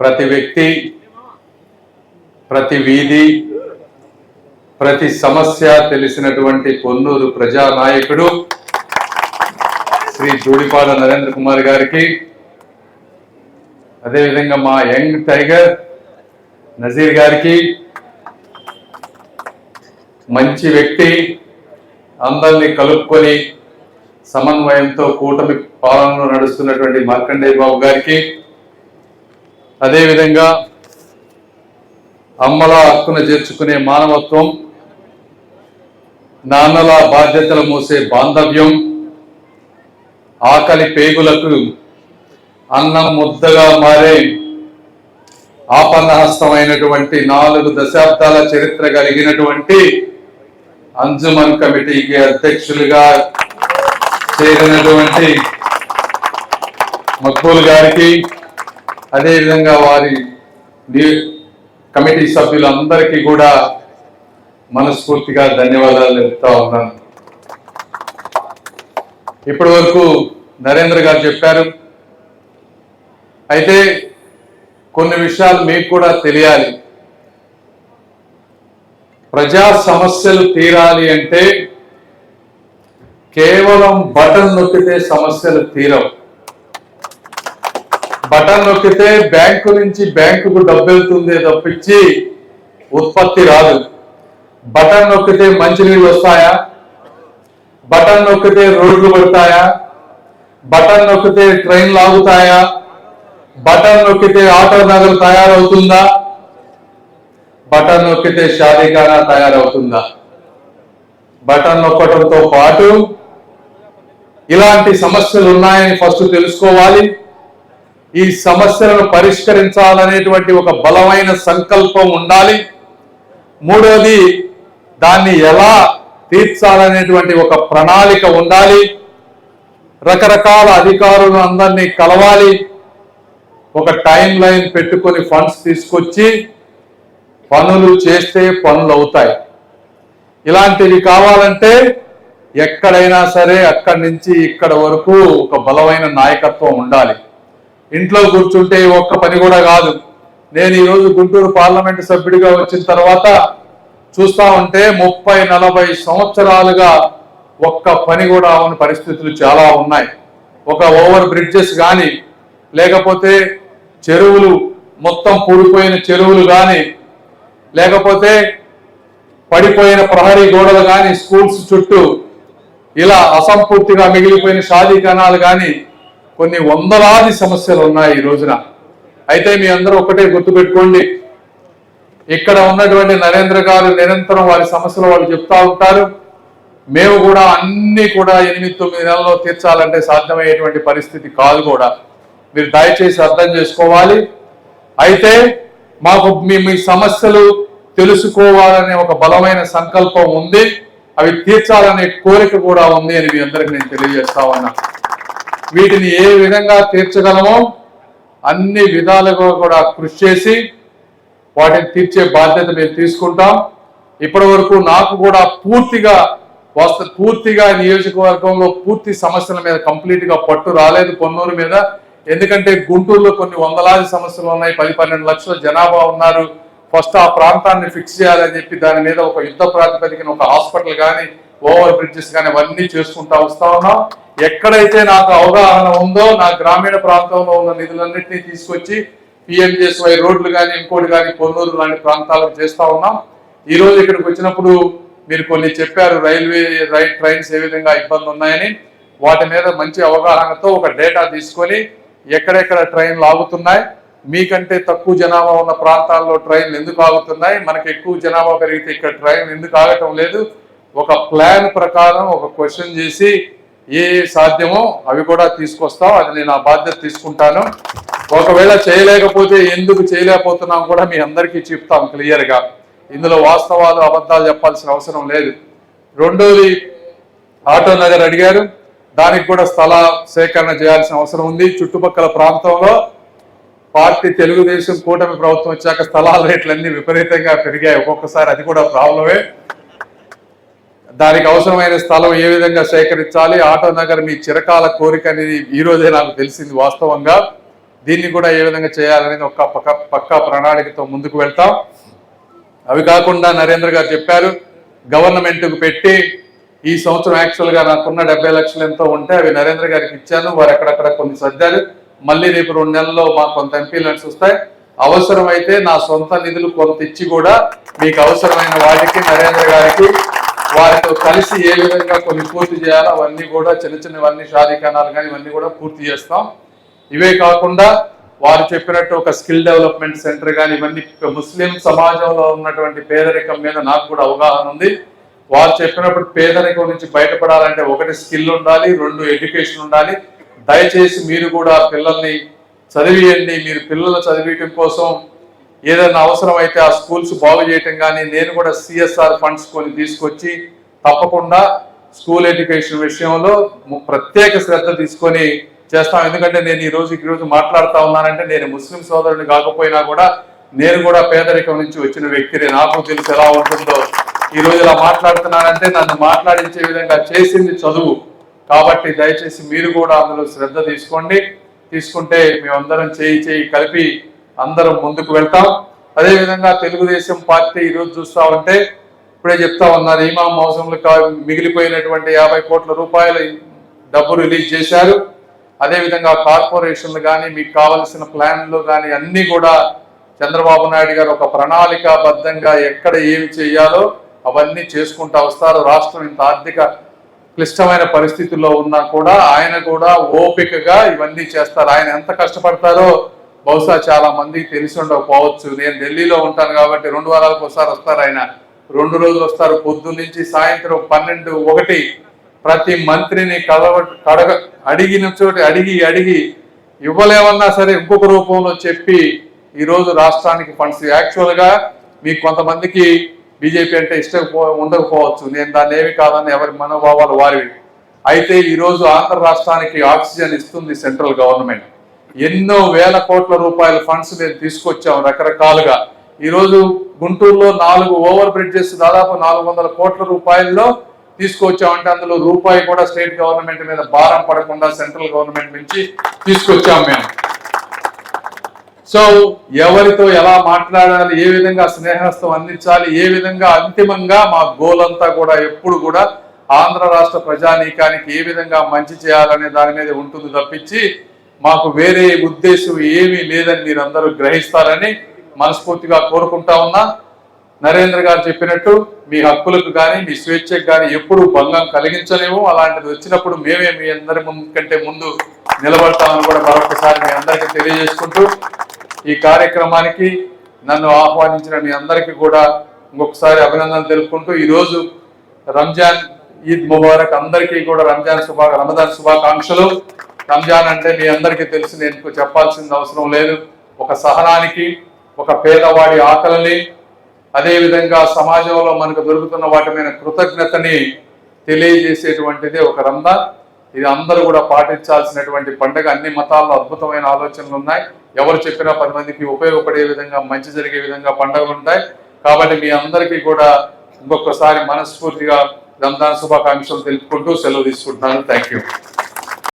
ప్రతి వ్యక్తి ప్రతి వీధి ప్రతి సమస్య తెలిసినటువంటి పొన్నూరు ప్రజానాయకుడు శ్రీ జూడిపాడ నరేంద్ర కుమార్ గారికి. అదేవిధంగా మా యంగ్ టైగర్ నజీర్ గారికి. మంచి వ్యక్తి అందరినీ కలుపుకొని సమన్వయంతో కూటమి పాలనలో నడుస్తున్నటువంటి మార్కండేయ బాబు గారికి. అదేవిధంగా అమ్మల హక్కును చేర్చుకునే మానవత్వం నాన్నల బాధ్యతలు మోసే బాంధవ్యం ఆకలి పేగులకు అన్నం ముద్దగా మారే ఆపన్నహస్తమైనటువంటి నాలుగు దశాబ్దాల చరిత్ర కలిగినటువంటి అంజుమన్ కమిటీకి అధ్యక్షులుగా చేరినటువంటి మక్బూల్ గారికి అదేవిధంగా వారి కమిటీ సభ్యులందరికీ కూడా మనస్ఫూర్తిగా ధన్యవాదాలు చెప్తా ఉన్నాను. ఇప్పటి వరకు నరేంద్ర గారు చెప్పారు. అయితే కొన్ని విషయాలు మీకు కూడా తెలియాలి. ప్రజా సమస్యలు తీరాలి అంటే కేవలం బటన్ నొక్కితే సమస్యలు తీరవు. బటన్ నొక్కితే బ్యాంకు నుంచి బ్యాంకుకు డబ్బు వెళ్తుంది తప్పించి ఉత్పత్తి రాదు. బటన్ నొక్కితే మంచినీళ్ళు వస్తాయా? బటన్ నొక్కితే రోడ్లు పడతాయా? బటన్ నొక్కితే ట్రైన్లు ఆగుతాయా? బటన్ నొక్కితే ఆటో నగర్ తయారవుతుందా? బటన్ నొక్కితే షాదీఖానా తయారవుతుందా? బటన్ నొక్కడంతో పాటు ఇలాంటి సమస్యలు ఉన్నాయని ఫస్ట్ తెలుసుకోవాలి. ఈ సమస్యలను పరిష్కరించాలనేటువంటి ఒక బలమైన సంకల్పం ఉండాలి. మూడోది దాన్ని ఎలా తీర్చాలనేటువంటి ఒక ప్రణాళిక ఉండాలి. రకరకాల అధికారులు అందరినీ కలవాలి. ఒక టైం లైన్ పెట్టుకొని ఫండ్స్ తీసుకొచ్చి పనులు చేస్తే పనులు అవుతాయి. ఇలాంటివి కావాలంటే ఎక్కడైనా సరే అక్కడి నుంచి ఇక్కడ వరకు ఒక బలమైన నాయకత్వం ఉండాలి. ఇంట్లో కూర్చుంటే ఒక్క పని కూడా కాదు. నేను ఈరోజు గుంటూరు పార్లమెంటు సభ్యుడిగా వచ్చిన తర్వాత చూస్తా ఉంటే ముప్పై నలభై సంవత్సరాలుగా ఒక్క పని కూడా అవని పరిస్థితులు చాలా ఉన్నాయి. ఒక ఓవర్ బ్రిడ్జెస్ కానీ లేకపోతే చెరువులు మొత్తం పూడిపోయిన చెరువులు కానీ లేకపోతే పడిపోయిన ప్రహరీ గోడలు కానీ స్కూల్స్ చుట్టూ ఇలా అసంపూర్తిగా మిగిలిపోయిన షాదీ కణాలు కానీ కొన్ని వందలాది సమస్యలు ఉన్నాయి ఈ రోజున. అయితే మీ అందరూ ఒకటే గుర్తుపెట్టుకోండి. ఇక్కడ ఉన్నటువంటి నరేంద్ర గారు నిరంతరం వారి సమస్యలు వాళ్ళు చెప్తా ఉంటారు. మేము కూడా అన్ని కూడా ఎనిమిది తొమ్మిది నెలల్లో తీర్చాలంటే సాధ్యమయ్యేటువంటి పరిస్థితి కాదు కూడా. మీరు దయచేసి అర్థం చేసుకోవాలి. అయితే మాకు మీ మీ సమస్యలు తెలుసుకోవాలనే ఒక బలమైన సంకల్పం ఉంది. అవి తీర్చాలనే కోరిక కూడా ఉంది అని మీ అందరికి నేను తెలియజేస్తా ఉన్నా. వీటిని ఏ విధంగా తీర్చగలమో అన్ని విధాలుగా కూడా కృషి చేసి వాటిని తీర్చే బాధ్యత మేము తీసుకుంటాం. ఇప్పటి వరకు నాకు కూడా పూర్తిగా వస్త పూర్తిగా నియోజకవర్గంలో పూర్తి సమస్యల మీద కంప్లీట్గా పట్టు రాలేదు పొన్నూరు మీద. ఎందుకంటే గుంటూరులో కొన్ని వందలాది సమస్యలు ఉన్నాయి. పది పన్నెండు లక్షల జనాభా ఉన్నారు. ఫస్ట్ ఆ ప్రాంతాన్ని ఫిక్స్ చేయాలని చెప్పి దాని మీద ఒక యుద్ధ ప్రాతిపదికన ఒక హాస్పిటల్ కానీ ఓవర్ బ్రిడ్జెస్ కానీ అవన్నీ చేసుకుంటా వస్తా ఉన్నాం ఎక్కడైతే నాకు అవగాహన ఉందో నా గ్రామీణ ప్రాంతంలో ఉన్న నిధులన్నింటినీ తీసుకొచ్చి పిఎంజేఎస్వై రోడ్లు కానీ ఇంకోటి కానీ పొన్నూరు లాంటి ప్రాంతాలకు చేస్తా ఉన్నాం. ఈ రోజు ఇక్కడికి వచ్చినప్పుడు మీరు కొన్ని చెప్పారు రైల్వే రైల్ ట్రైన్స్ ఏ విధంగా ఇబ్బంది ఉన్నాయని వాటి మీద మంచి అవగాహనతో ఒక డేటా తీసుకొని ఎక్కడెక్కడ ట్రైన్లు ఆగుతున్నాయి మీకంటే తక్కువ జనాభా ఉన్న ప్రాంతాల్లో ట్రైన్లు ఎందుకు ఆగుతున్నాయి మనకి ఎక్కువ జనాభా పెరిగితే ఇక్కడ ట్రైన్ ఎందుకు ఆగటం లేదు ఒక ప్లాన్ ప్రకారం ఒక క్వశ్చన్ చేసి ఏ సాధ్యమో అవి కూడా తీసుకొస్తాం అది నేను ఆ బాధ్యత తీసుకుంటాను. ఒకవేళ చేయలేకపోతే ఎందుకు చేయలేకపోతున్నాం కూడా మీ అందరికీ చెప్తాం క్లియర్గా ఇందులో వాస్తవాలు అబద్ధాలు చెప్పాల్సిన అవసరం లేదు. రెండోది ఆటో నగర్ అడిగారు. దానికి కూడా స్థల సేకరణ చేయాల్సిన అవసరం ఉంది. చుట్టుపక్కల ప్రాంతంలో పార్టీ తెలుగుదేశం కూటమి ప్రభుత్వం వచ్చాక స్థలాల రేట్లన్నీ విపరీతంగా పెరిగాయి. ఒక్కొక్కసారి అది కూడా ప్రాబ్లమే. దానికి అవసరమైన స్థలం ఏ విధంగా సేకరించాలి? ఆటో నగర్ మీ చిరకాల కోరిక అనేది ఈ రోజే నాకు తెలిసింది వాస్తవంగా. దీన్ని కూడా ఏ విధంగా చేయాలనేది ఒక పక్క పక్కా ప్రణాళికతో ముందుకు వెళ్తాం. అవి కాకుండా నరేంద్ర గారు చెప్పారు గవర్నమెంట్కు పెట్టి ఈ సంవత్సరం యాక్చువల్గా నాకున్న డెబ్బై లక్షలు ఎంతో ఉంటే అవి నరేంద్ర గారికి ఇచ్చాను. వారు ఎక్కడెక్కడ కొన్ని సర్దారు. మళ్ళీ రేపు రెండు నెలల్లో మాకు కొంత ఎంపీ వస్తాయి. అవసరమైతే నా సొంత నిధులు కొంత ఇచ్చి కూడా మీకు అవసరమైన వాటికి నరేంద్ర గారికి వారితో కలిసి ఏ విధంగా కొన్ని పూర్తి చేయాలో అవన్నీ కూడా చిన్న చిన్నవన్నీ షాదీఖానాలు కానీ ఇవన్నీ కూడా పూర్తి చేస్తాం. ఇవే కాకుండా వారు చెప్పినట్టు ఒక స్కిల్ డెవలప్మెంట్ సెంటర్ కానీ ఇవన్నీ ముస్లిం సమాజంలో ఉన్నటువంటి పేదరికం మీద నాకు కూడా అవగాహన ఉంది. వారు చెప్పినప్పుడు పేదరికం నుంచి బయటపడాలంటే ఒకటి స్కిల్ ఉండాలి రెండు ఎడ్యుకేషన్ ఉండాలి. దయచేసి మీరు కూడా పిల్లల్ని చదివియండి. మీరు పిల్లలు చదివించడం కోసం ఏదైనా అవసరమైతే ఆ స్కూల్స్ బాగు చేయటం కానీ నేను కూడా సిఎస్ఆర్ ఫండ్స్ కొన్ని తీసుకొచ్చి తప్పకుండా స్కూల్ ఎడ్యుకేషన్ విషయంలో ప్రత్యేక శ్రద్ధ తీసుకొని చేస్తాం. ఎందుకంటే నేను ఈ రోజు ఈరోజు మాట్లాడుతా ఉన్నానంటే నేను ముస్లిం సోదరుని కాకపోయినా కూడా నేను కూడా పేదరికం నుంచి వచ్చిన వ్యక్తిని. నాకు తెలుసు ఎలా ఉంటుందో. ఈ రోజు ఇలా మాట్లాడుతున్నానంటే నన్ను మాట్లాడించే విధంగా చేసింది చదువు. కాబట్టి దయచేసి మీరు కూడా అందులో శ్రద్ధ తీసుకోండి. తీసుకుంటే మేమందరం చేయి చేయి కలిపి అందరం ముందుకు వెళ్తాం. అదేవిధంగా తెలుగుదేశం పార్టీ ఈరోజు చూస్తా ఉంటే ఇప్పుడే చెప్తా ఉన్నారు ఈమా మోసంలో మిగిలిపోయినటువంటి యాభై కోట్ల రూపాయల డబ్బు రిలీజ్ చేశారు. అదేవిధంగా కార్పొరేషన్లు కానీ మీకు కావలసిన ప్లాన్లు కానీ అన్నీ కూడా చంద్రబాబు నాయుడు గారు ఒక ప్రణాళికాబద్ధంగా ఎక్కడ ఏమి చేయాలో అవన్నీ చేసుకుంటా వస్తారు. రాష్ట్రం ఇంత ఆర్థిక క్లిష్టమైన పరిస్థితుల్లో ఉన్నా కూడా ఆయన కూడా ఓపికగా ఇవన్నీ చేస్తారు. ఆయన ఎంత కష్టపడతారో బహుశా చాలా మందికి తెలిసి ఉండకపోవచ్చు. నేను ఢిల్లీలో ఉంటాను కాబట్టి రెండు వారాలకు ఒకసారి వస్తారు ఆయన. రెండు రోజులు వస్తారు. పొద్దు నుంచి సాయంత్రం పన్నెండు ఒకటి. ప్రతి మంత్రిని కలవ కడగ అడిగిన చోటి అడిగి అడిగి ఇవ్వలేమన్నా సరే ఇంకొక రూపంలో చెప్పి ఈరోజు రాష్ట్రానికి ఫండ్స్. యాక్చువల్గా మీకు కొంతమందికి బీజేపీ అంటే ఇష్టం ఉండకపోవచ్చు. నేను దాన్ని ఏమి కాదని ఎవరి మనోభావాలు వారివి. అయితే ఈరోజు ఆంధ్ర రాష్ట్రానికి ఆక్సిజన్ ఇస్తుంది సెంట్రల్ గవర్నమెంట్. ఎన్నో వేల కోట్ల రూపాయల ఫండ్స్ మేము తీసుకొచ్చాం రకరకాలుగా. ఈరోజు గుంటూరులో నాలుగు ఓవర్ బ్రిడ్జెస్ దాదాపు నాలుగు వందల కోట్ల రూపాయల్లో తీసుకొచ్చామంటే అందులో రూపాయి కూడా స్టేట్ గవర్నమెంట్ మీద భారం పడకుండా సెంట్రల్ గవర్నమెంట్ నుంచి తీసుకొచ్చాం మేము. సో ఎవరితో ఎలా మాట్లాడాలి ఏ విధంగా స్నేహస్తం అందించాలి ఏ విధంగా అంతిమంగా మా గోల్ అంతా కూడా ఎప్పుడు కూడా ఆంధ్ర రాష్ట్ర ప్రజానీకానికి ఏ విధంగా మంచి చేయాలనే దాని మీద ఉంటుంది తప్పించి మాకు వేరే ఉద్దేశం ఏమీ లేదని మీరు అందరూ గ్రహిస్తారని మనస్ఫూర్తిగా కోరుకుంటా ఉన్నా. నరేంద్ర గారు చెప్పినట్టు మీ హక్కులకు కానీ మీ స్వేచ్ఛకు కానీ ఎప్పుడు భంగం కలిగించలేము. అలాంటిది వచ్చినప్పుడు మేమే మీ అందరి ముందు కంటే ముందు నిలబడతామని కూడా మరొకసారి మీ అందరికీ తెలియజేసుకుంటూ ఈ కార్యక్రమానికి నన్ను ఆహ్వానించిన మీ అందరికీ కూడా ఇంకొకసారి అభినందనలు తెలుపుకుంటూ ఈరోజు రంజాన్ ఈద్ ముబారక్ అందరికీ కూడా రంజాన్ శుభా రమదాన్ శుభాకాంక్షలు. రంజాన్ అంటే మీ అందరికీ తెలిసి నేను చెప్పాల్సిన అవసరం లేదు. ఒక సహనానికి ఒక పేదవాడి ఆకలిని అదేవిధంగా సమాజంలో మనకు దొరుకుతున్న వాటి మీద కృతజ్ఞతని తెలియజేసేటువంటిది ఒక రంజాన్. ఇది అందరూ కూడా పాటించాల్సినటువంటి పండుగ. అన్ని మతాల్లో అద్భుతమైన ఆలోచనలు ఉన్నాయి. ఎవరు చెప్పినా పది మందికి ఉపయోగపడే విధంగా మంచి జరిగే విధంగా పండుగలు ఉంటాయి. కాబట్టి మీ అందరికీ కూడా ఇంకొకసారి మనస్ఫూర్తిగా రంజాన్ శుభాకాంక్షలు తెలుపుకుంటూ సెలవు తీసుకుంటున్నాను. Thank you